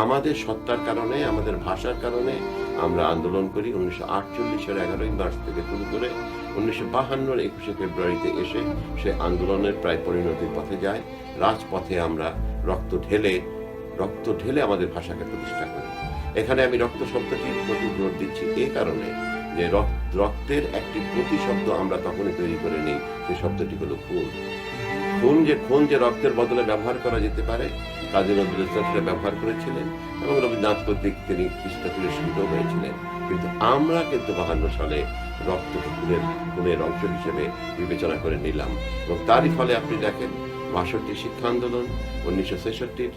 আমাদের সত্তার কারণে, আমাদের ভাষার কারণে আমরা আন্দোলন করি উনিশশো আটচল্লিশের এগারোই মার্চ থেকে শুরু করে উনিশশো বাহান্নর একুশে ফেব্রুয়ারিতে এসে সে আন্দোলনের প্রায় পরিণতির পথে যায়। রাজপথে আমরা রক্ত ঢেলে রক্ত ঢেলে আমাদের ভাষাকে প্রতিষ্ঠা করি। এখানে আমি রক্ত শব্দটির প্রতি জোর দিচ্ছি এ কারণে যে রক- রক্তের একটি প্রতিশব্দ আমরা তখনই তৈরি করে নিই সেই শব্দটি হলো খুন খুন যে খুন যে রক্তের বদলে ব্যবহার করা যেতে পারে, কাজী নজরুল ইসলাম সেটা ব্যবহার করেছিলেন এবং রবীন্দ্রনাথ কর্তৃক তিনি কিছুটা পুরস্কৃত হয়েছিলেন। কিন্তু আমরা কিন্তু বাহান্ন সালে রক্ত খুনের খুনের অংশ হিসেবে বিবেচনা করে নিলাম। এবং তারই ফলে আপনি দেখেন, বাষট্টি শিক্ষা আন্দোলন, উনিশশো ছেষট্টির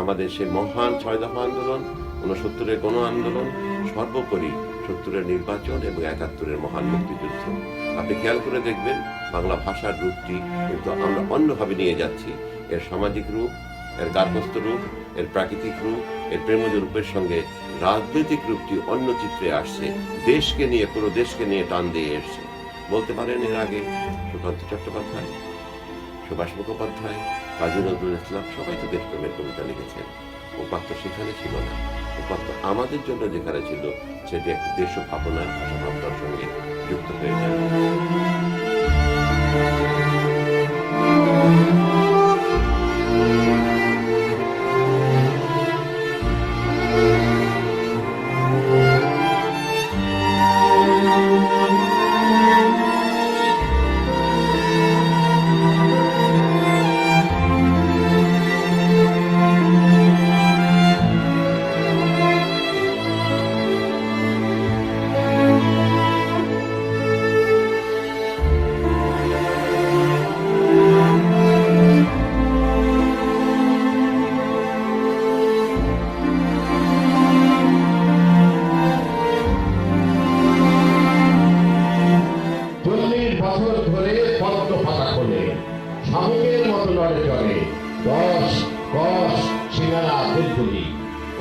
আমাদের সেই মহান ছয় দফা আন্দোলন, ঊনসত্তরের গণ আন্দোলন, সর্বোপরি সত্তরের নির্বাচন এবং একাত্তরের মহান মুক্তিযুদ্ধ। আপনি খেয়াল করে দেখবেন বাংলা ভাষার রূপটি কিন্তু আমরা অন্যভাবে নিয়ে যাচ্ছি। এর সামাজিক রূপ এর গার্হস্থ রূপ এর প্রাকৃতিক রূপ এর প্রেমজ রূপের সঙ্গে রাজনৈতিক রূপটি অন্য চিত্রে আসছে। দেশকে নিয়ে পুরো দেশকে নিয়ে টান দিয়ে এসছে। বলতে পারেন এর আগে সুকান্ত চট্টোপাধ্যায় সুভাষ মুখোপাধ্যায় কাজী নজরুল ইসলাম সবাই তো দেশপ্রেমের কবিতা লিখেছেন। উপাত্ত সেখানে ছিল না। উপাত্ত আমাদের জন্য যেখানে ছিল, সেটি একটি দেশ ভাবনা ভাষা ভাবনার সঙ্গে যুক্ত হয়ে যায়।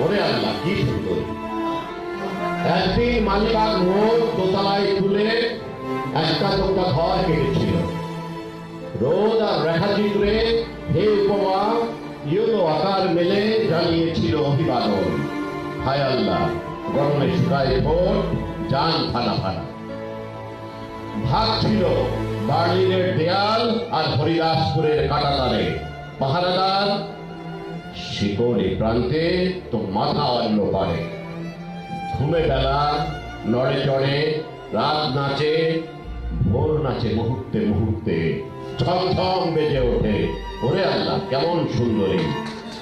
ওরে আল্লাহ কি সুন্দর। একদিন মালিকার মোড় দোতলায় তুলে একটা দোকা ঘর কেটেছিল। রোদ আর রেখা চিত্রে হে উপমা ইউনো আকার মেলে জানিয়েছিল অভিবাদন। হায় আল্লাহ গরমে শুকায় ভোট জান ফানা ফানা ভাগ ছিল বার্লিনের দেয়াল আর হরিদাসপুরের কাটাতারে। পাহারাদার শিকড়ি প্রান্তে তো মাথা অন্য পারে। ঘুমে বেলা, নড়ে চড়ে, রাত নাচে, ভোর নাচে মুহূর্তে মুহূর্তে ঝমঝম বেজে ওঠে। ওরে আল্লাহ, কেমন সুন্দরী।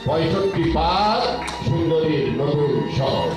পঁয়ষট্টি পাঁচ সুন্দরীর নতুন শহর